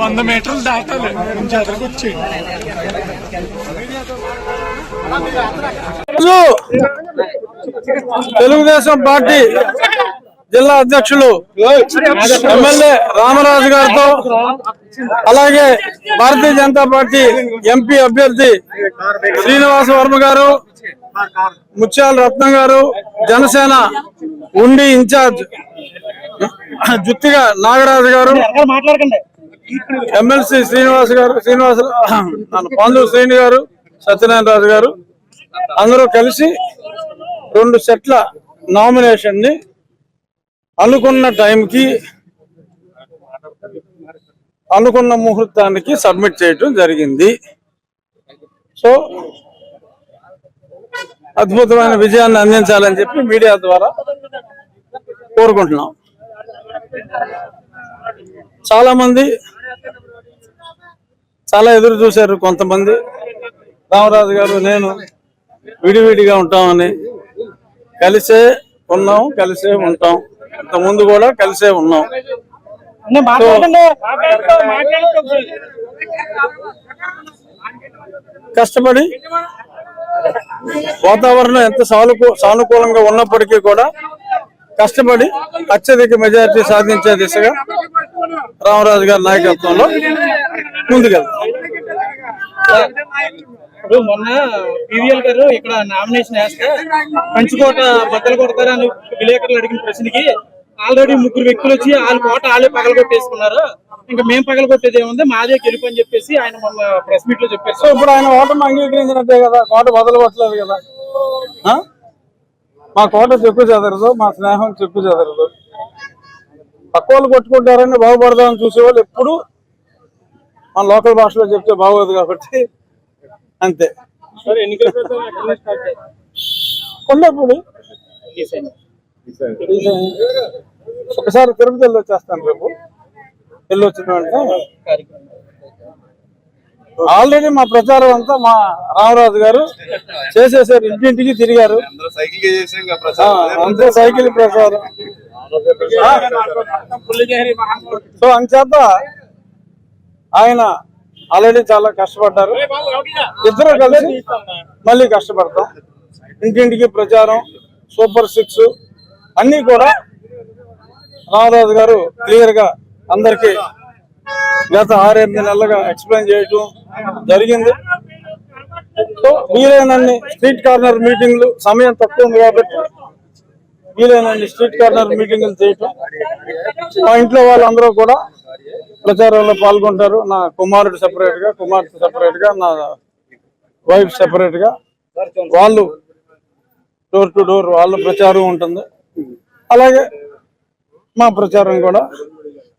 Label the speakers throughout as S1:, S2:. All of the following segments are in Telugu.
S1: వంద మీటర్లు దాటాలి. కొంచెం ఎదురుకు వచ్చి.
S2: తెలుగుదేశం పార్టీ. జిల్లా అధ్యక్షులు ఎమ్మెల్యే రామరాజు గారితో అలాగే భారతీయ జనతా పార్టీ ఎంపీ అభ్యర్థి శ్రీనివాస వర్మ గారు ముత్యాల రత్నం గారు జనసేన ఉండి ఇన్ఛార్జ్ జుత్తిగా నాగరాజు గారు ఎమ్మెల్సీ శ్రీనివాస్ గారు శ్రీనివాస పాండు శ్రీని గారు సత్యనారాయణ రాజు గారు అందరూ కలిసి రెండు సెట్ల నామినేషన్ని అనుకున్న టైంకి అనుకున్న ముహూర్తానికి సబ్మిట్ చేయటం జరిగింది. సో అద్భుతమైన విజయాన్ని అందించాలని చెప్పి మీడియా ద్వారా కోరుకుంటున్నాం. చాలా మంది చాలా ఎదురు చూశారు కొంతమంది. రామరాజు గారు నేను విడివిడిగా ఉంటామని కలిసే ఉన్నాం కలిసే ఉంటాం. ఇంత ముందు కూడా కలిసే ఉన్నాం. కష్టపడి వాతావరణం ఎంత సానుకూ సానుకూలంగా ఉన్నప్పటికీ కూడా కష్టపడి అత్యధిక మెజారిటీ సాధించే దిశగా రామరాజు గారి నాయకత్వంలో ముందుకెళ్తాం.
S3: ఇప్పుడు మొన్న పీవీఎల్ గారు ఇక్కడ నామినేషన్ వేస్తే పంచుకోట బద్దలు కొడతారని విలేకరులు అడిగిన ప్రశ్నకి ఆల్రెడీ ముగ్గురు వ్యక్తులు వచ్చి వాళ్ళ కోట వాళ్ళే పగల కొట్టేసుకున్నారు ఇంకా మేము పగల కొట్టేది ఏముంది? మాదే గెలుపు అని చెప్పేసి ఆయన మొన్న ప్రెస్ మీట్లో చెప్పారు.
S2: సో ఇప్పుడు ఆయన ఓటమి అంగీకరించినట్టే కదా? కోట వదలగొట్టలేదు కదా? ఆ? మా కోట చెప్పు చెదరదు మా స్నేహం చెప్పు చెదరదు. పక్క వాళ్ళు కొట్టుకుంటారని బాగుపడదామని చూసేవాళ్ళు ఎప్పుడు మన లోకల్ భాషలో చెప్తే బాగోదు కాబట్టి అంతే. కొండపూడి. ఒకసారి తిరుపతి వెళ్ళి వచ్చేస్తాను రేపు. వెళ్ళి వచ్చిన వెంటనే. ఆల్రెడీ మా ప్రచారం అంతా మా రామరాజు గారు చేసేసారు. ఇంటింటికి తిరిగారు. అంతే సైకిల్ ప్రచారం. సో అంచేత ఆయన ఆల్రెడీ చాలా కష్టపడ్డారు. ఇద్దరు కలిసి మళ్ళీ కష్టపడతాం. ఇంటింటికి ప్రచారం సూపర్ సిక్స్ అన్ని కూడా రామరాజు గారు క్లియర్గా అందరికి గత ఆరెనిమిది నెలలుగా ఎక్స్ప్లెయిన్ చేయటం జరిగింది. సో వీలైనన్ని స్ట్రీట్ కార్నర్ మీటింగ్లు సమయం తక్కువ ఉంది కాబట్టి వీలైనన్ని స్ట్రీట్ కార్నర్ మీటింగ్లు చేయటం మా ఇంట్లో వాళ్ళందరూ కూడా ప్రచారంలో పాల్గొంటారు. నా కుమారుడు సెపరేట్గా కుమార్తె సెపరేట్గా నా వైఫ్ సెపరేట్గా. వాళ్ళు డోర్ టు డోర్ వాళ్ళ ప్రచారం ఉంటుంది. అలాగే మా ప్రచారం కూడా.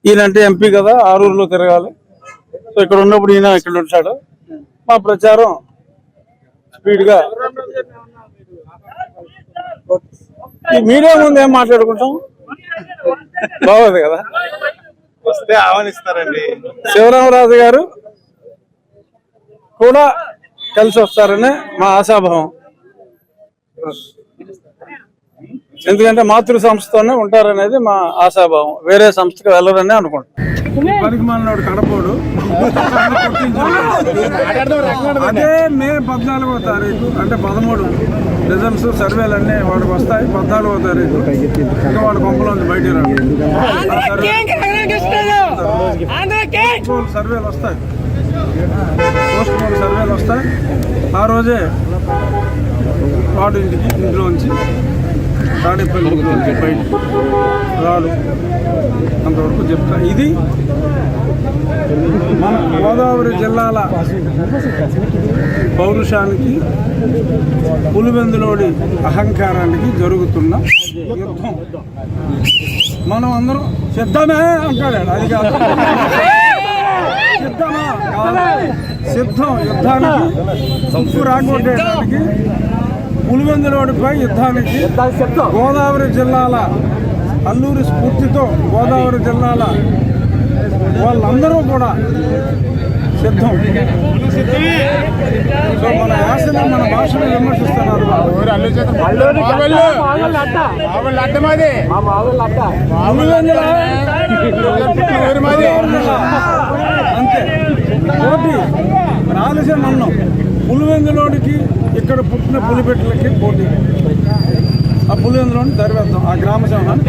S2: ఈయనంటే ఎంపీ కదా ఆరూరులో తిరగాలి. సో ఇక్కడ ఉన్నప్పుడు ఈయన ఇక్కడ ఉంటాడు. మా ప్రచారం స్పీడ్గా. ఈ మీడియా ముందు ఏం మాట్లాడుకుంటాం? బాగోదు కదా.
S4: వస్తే ఆహ్వానిస్తారండి.
S2: శివరామరాజు గారు కూడా కలిసి వస్తారని మా ఆశాభావం. ఎందుకంటే మాతృ సంస్థతోనే ఉంటారనేది మా ఆశాభావం. వేరే సంస్థకు వెళ్ళరని అనుకుంటాం పనికి మాలినోడు కడపోడు అదే మే పద్నాలుగో తారీఖు అంటే పదమూడు రిజల్ట్స్ సర్వేలు అన్ని వాడికి వస్తాయి. పద్నాలుగో తారీఖు. ఇంకా వాడు కొంపలోంచి బయటికి రాడు. ఆ ఇస్తారు పోల్ సర్వేలు వస్తాయి. పోస్ట్ పోల్ సర్వేలు వస్తాయి. ఆ రోజే వాడు ఇంటికి ఇంట్లోంచి తాడేపల్లి ఇంట్లోంచి బయట రాడు అంతవరకు చెప్తా. ఇది మన గోదావరి జిల్లాల పౌరుషానికి పులివెందులోని అహంకారానికి జరుగుతున్న యుద్ధం. మనం అందరం సిద్ధమే అంటాడు అది కాదు. సిద్ధమా? కాదు. సిద్ధం యుద్ధానికి ఉప్పు రాకొట్టేయడానికి పులివెందులోడిపై యుద్ధానికి గోదావరి జిల్లాల అల్లూరి స్ఫూర్తితో గోదావరి జిల్లాల వాళ్ళందరూ కూడా యుద్ధం సో మన యాసని మన భాషను విమర్శిస్తున్నారు అంతే. పోటీ. రాయలసీమ అన్నం. పులివెందులోనికి ఇక్కడ పుట్టిన పులిపెట్టలకి పోటీ. ఆ పులివెందులోని తరివేద్దాం. ఆ గ్రామ సేవనాన్ని